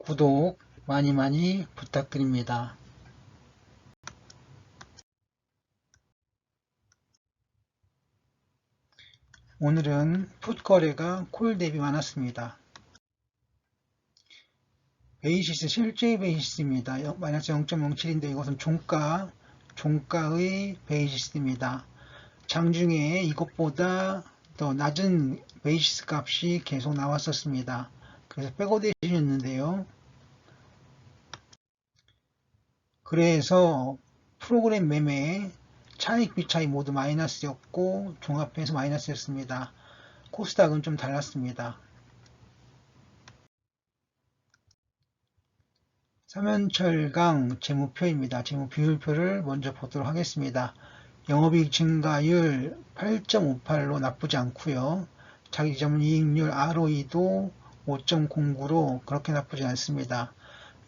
구독 많이 많이 부탁드립니다. 오늘은 풋 거래가 콜 대비 많았습니다. 베이시스 실제 베이시스입니다. 영- 마이너스 0.07인데 이것은 종가, 종가의 베이시스입니다. 장중에 이것보다 더 낮은 베이시스 값이 계속 나왔었습니다. 그래서 백오데이션이었는데요. 그래서 프로그램 매매, 차익 비차익 모두 마이너스였고 종합해서 마이너스였습니다. 코스닥은 좀 달랐습니다. 삼연철강 재무표입니다. 재무 비율표를 먼저 보도록 하겠습니다. 영업이익 증가율 8.58로 나쁘지 않고요. 자기자본 이익률 ROE도 5.09로 그렇게 나쁘지 않습니다.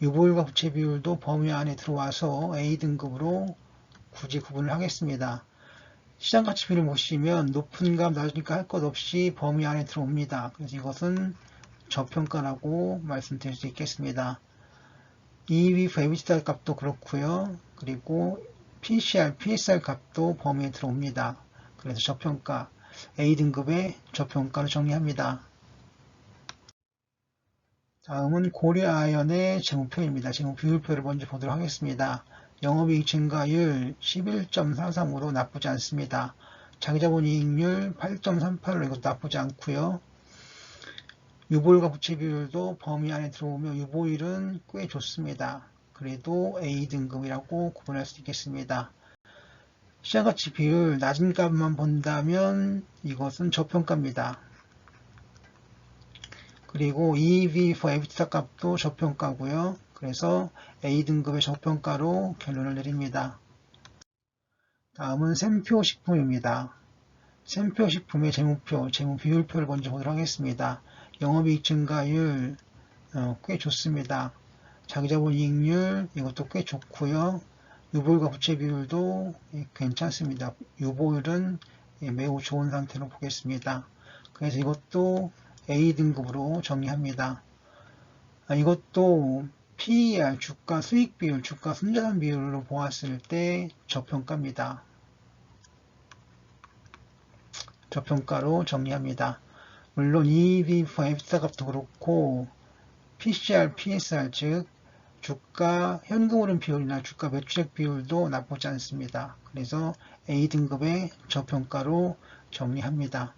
유보율과 부채 비율도 범위 안에 들어와서 A등급으로 굳이 구분을 하겠습니다. 시장 가치비를 보시면 높은 값 낮은 값 할 것 없이 범위 안에 들어옵니다. 그래서 이것은 저평가라고 말씀드릴 수 있겠습니다. EV 베비스타 값도 그렇고요. 그리고 PCR, PSR 값도 범위에 들어옵니다. 그래서 저평가, A등급의 저평가로 정리합니다. 다음은 고려아연의 재무표입니다. 재무 비율표를 먼저 보도록 하겠습니다. 영업이익 증가율 11.43으로 나쁘지 않습니다. 자기자본 이익률 8.38로 이것도 나쁘지 않고요. 유보율과 부채 비율도 범위 안에 들어오며 유보율은 꽤 좋습니다. 그래도 A등급이라고 구분할 수 있겠습니다. 시장가치 비율 낮은 값만 본다면 이것은 저평가입니다. 그리고 EV for EBITDA 값도 저평가고요. 그래서 A등급의 저평가로 결론을 내립니다. 다음은 샘표 식품입니다. 샘표 식품의 재무표, 재무 비율표를 먼저 보도록 하겠습니다. 영업이익 증가율 어, 꽤 좋습니다. 자기자본 이익률 이것도 꽤 좋고요. 유보율과 부채 비율도 예, 괜찮습니다. 유보율은 예, 매우 좋은 상태로 보겠습니다. 그래서 이것도 A등급으로 정리합니다. 아, 이것도 PER, 주가 수익 비율, 주가 순자산 비율로 보았을 때 저평가입니다. 저평가로 정리합니다. 물론 EV for EBITDA 값도 그렇고 PCR, PSR 즉 주가 현금 흐름 비율이나 주가 매출액 비율도 나쁘지 않습니다. 그래서 A등급의 저평가로 정리합니다.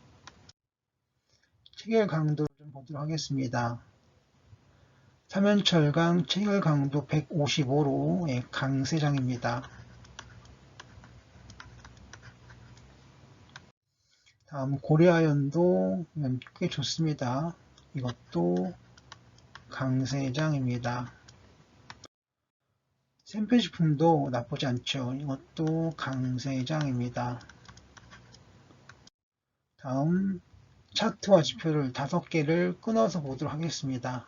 체결 강도를 좀 보도록 하겠습니다. 삼연철강 체결 강도 155로 예, 강세장입니다. 다음 고려아연도 꽤 좋습니다. 이것도 강세장입니다. 샘표식품도 나쁘지 않죠. 이것도 강세장입니다. 다음 차트와 지표를 다섯 개를 끊어서 보도록 하겠습니다.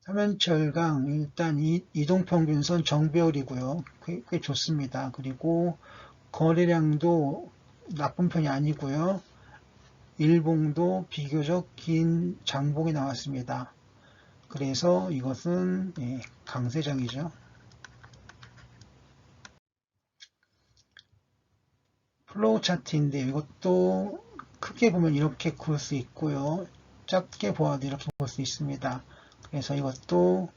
삼연철강 일단 이, 이동평균선 정배열이고요. 꽤, 꽤 좋습니다. 그리고 거래량도 나쁜 편이 아니고요. 일봉도 비교적 긴 장봉이 나왔습니다. 그래서 이것은 예, 강세장이죠. 플로우 차트인데 이것도 크게 보면 이렇게 그을 수 있고요. 작게 보아도 이렇게 볼 수 있습니다. 그래서 이것도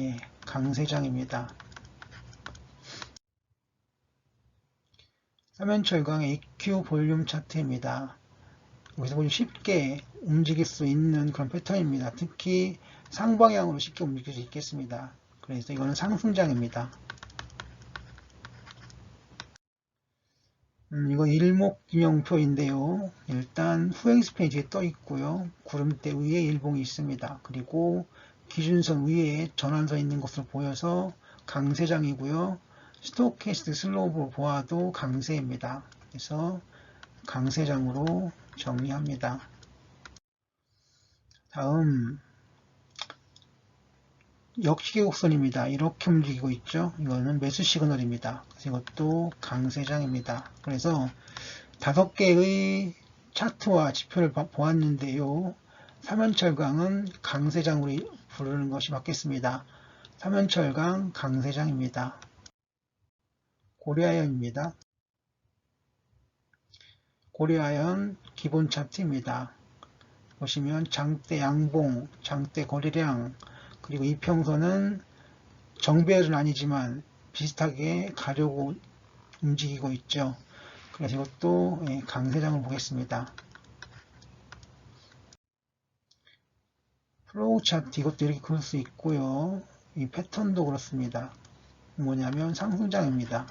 예, 강세장입니다. 삼연철강의 EQ 볼륨 차트입니다. 여기서 보면 쉽게 움직일 수 있는 그런 패턴입니다. 특히 상방향으로 쉽게 움직일 수 있겠습니다. 그래서 이거는 상승장입니다. 음, 이거 일목균형표인데요. 일단 후행스 페이지에 떠 있고요. 구름대 위에 일봉이 있습니다. 그리고 기준선 위에 전환선 있는 것으로 보여서 강세장이고요. 스토캐스트 슬로우로 보아도 강세입니다. 그래서 강세장으로 정리합니다. 다음 역시계 곡선입니다. 이렇게 움직이고 있죠. 이거는 매수 시그널입니다. 이것도 강세장입니다. 그래서 다섯 개의 차트와 지표를 보았는데요. 삼연철강은 강세장으로 부르는 것이 맞겠습니다. 삼연철강 강세장입니다. 고려아연입니다. 고려아연 기본 차트입니다. 보시면 장대 양봉, 장대 거래량, 그리고 이평선은 정배열은 아니지만 비슷하게 가려고 움직이고 있죠. 그래서 이것도 예, 강세장을 보겠습니다. 플로우 차트 이것도 이렇게 그릴 수 있고요. 이 패턴도 그렇습니다. 뭐냐면 상승장입니다.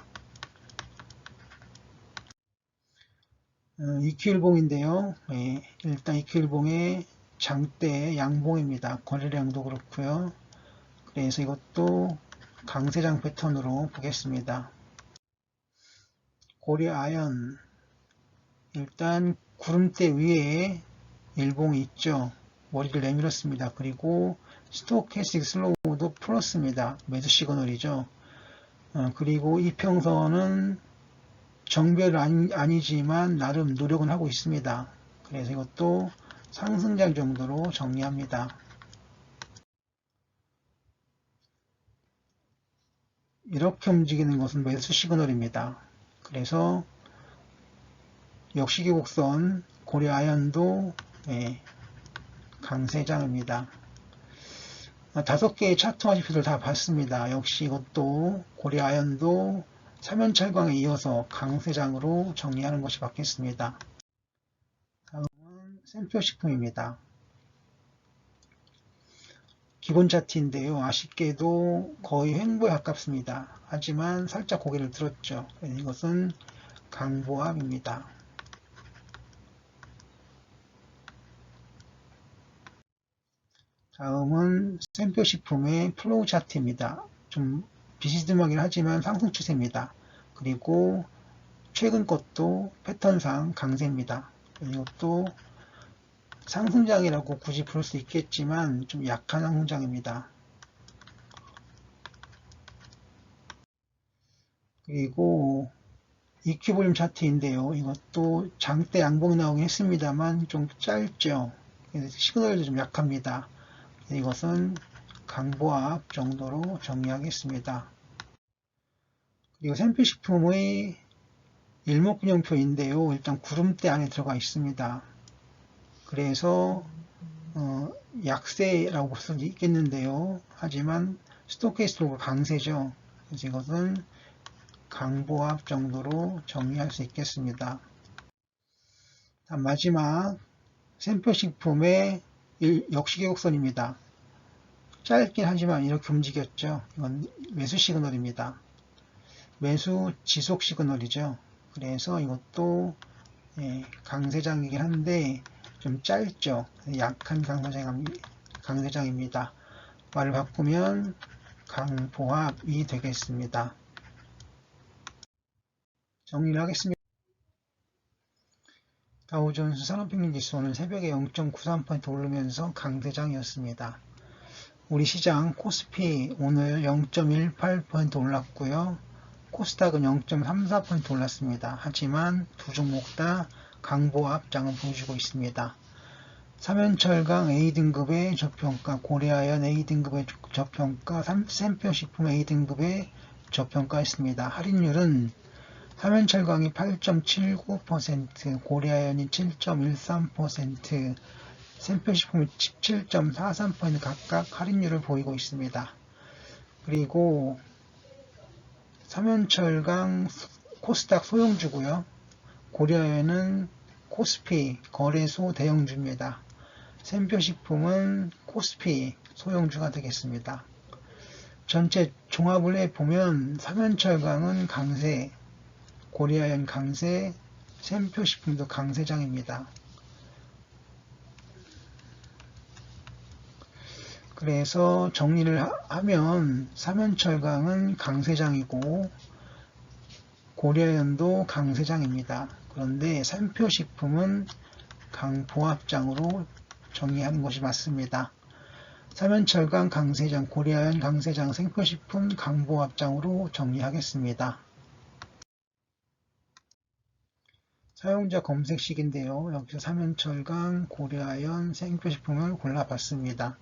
어, 이큐일봉인데요. 예, 일단 이큐일봉의 장대 양봉입니다. 거래량도 그렇고요. 그래서 이것도 강세장 패턴으로 보겠습니다. 고려아연 일단 구름대 위에 일봉이 있죠. 머리를 내밀었습니다. 그리고 스토캐스틱 슬로우도 풀었습니다. 매수 시그널이죠. 어, 그리고 이평선은 정별 아니, 아니지만 나름 노력은 하고 있습니다. 그래서 이것도 상승장 정도로 정리합니다. 이렇게 움직이는 것은 매수 시그널입니다. 그래서 역시기 곡선 고려아연도 네, 강세장입니다. 다섯 개의 차트 화지표들 다 봤습니다. 역시 이것도 고려아연도 사면철광에 이어서 강세장으로 정리하는 것이 맞겠습니다. 샘표식품입니다. 기본 차트인데요. 아쉽게도 거의 횡보에 가깝습니다. 하지만 살짝 고개를 들었죠. 이것은 강보합입니다. 다음은 샘표식품의 플로우 차트입니다. 좀 비스듬하긴 하지만 상승 추세입니다. 그리고 최근 것도 패턴상 강세입니다. 이것도 상승장이라고 굳이 부를 수 있겠지만 좀 약한 상승장입니다. 그리고 EQ 볼륨 차트인데요. 이것도 장대 양봉이 나오긴 했습니다만 좀 짧죠. 시그널도 좀 약합니다. 이것은 강보합 정도로 정리하겠습니다. 그리고 샘플식품의 일목균형표인데요. 일단 구름대 안에 들어가 있습니다. 그래서 어, 약세라고 볼수 있겠는데요. 하지만 스토케이스토가 강세죠. 그래서 이것은 강보합 정도로 정리할 수 있겠습니다. 마지막 샘표식품의 역시계곡선입니다. 짧긴 하지만 이렇게 움직였죠. 이건 매수 시그널입니다. 매수 지속 시그널이죠. 그래서 이것도 예, 강세장이긴 한데 좀 짧죠. 약한 강세장, 강세장입니다. 말을 바꾸면 강보합이 되겠습니다. 정리를 하겠습니다. 다우존스 산업평균지수 오늘 새벽에 0.93% 오르면서 강대장이었습니다. 우리 시장 코스피 오늘 0.18% 올랐고요. 코스닥은 0.34% 올랐습니다. 하지만 두 종목 다 강보 합장을 보여주고 있습니다. 삼연철강 A등급의 저평가, 고려아연 A등급의 저평가, 샘표식품 A등급의 저평가했습니다. 할인율은 삼연철강이 8.79%, 고려아연이 7.13%, 샘표식품이 17.43% 각각 할인율을 보이고 있습니다. 그리고 삼연철강 코스닥 소형주고요. 고려아연은 코스피 거래소 대형주입니다. 샘표식품은 코스피 소형주가 되겠습니다. 전체 종합을 해보면 삼연철강은 강세, 고리아연 강세, 샘표식품도 강세장입니다. 그래서 정리를 하면 삼연철강은 강세장이고 고려연도 강세장입니다. 그런데 샘표식품은 강보합장으로 정리하는 것이 맞습니다. 삼연철강 강세장, 고려연 강세장, 생표식품 강보합장으로 정리하겠습니다. 사용자 검색식인데요. 여기서 삼연철강, 고려아연, 생표식품을 골라봤습니다.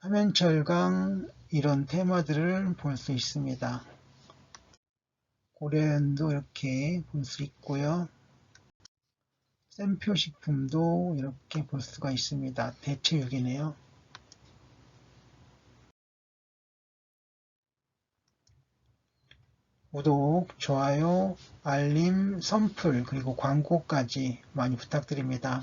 화면 철강 이런 테마들을 볼 수 있습니다. 고려연도 이렇게 볼 수 있고요. 샘표 식품도 이렇게 볼 수가 있습니다. 대체육이네요. 구독, 좋아요, 알림, 선풀, 그리고 광고까지 많이 부탁드립니다.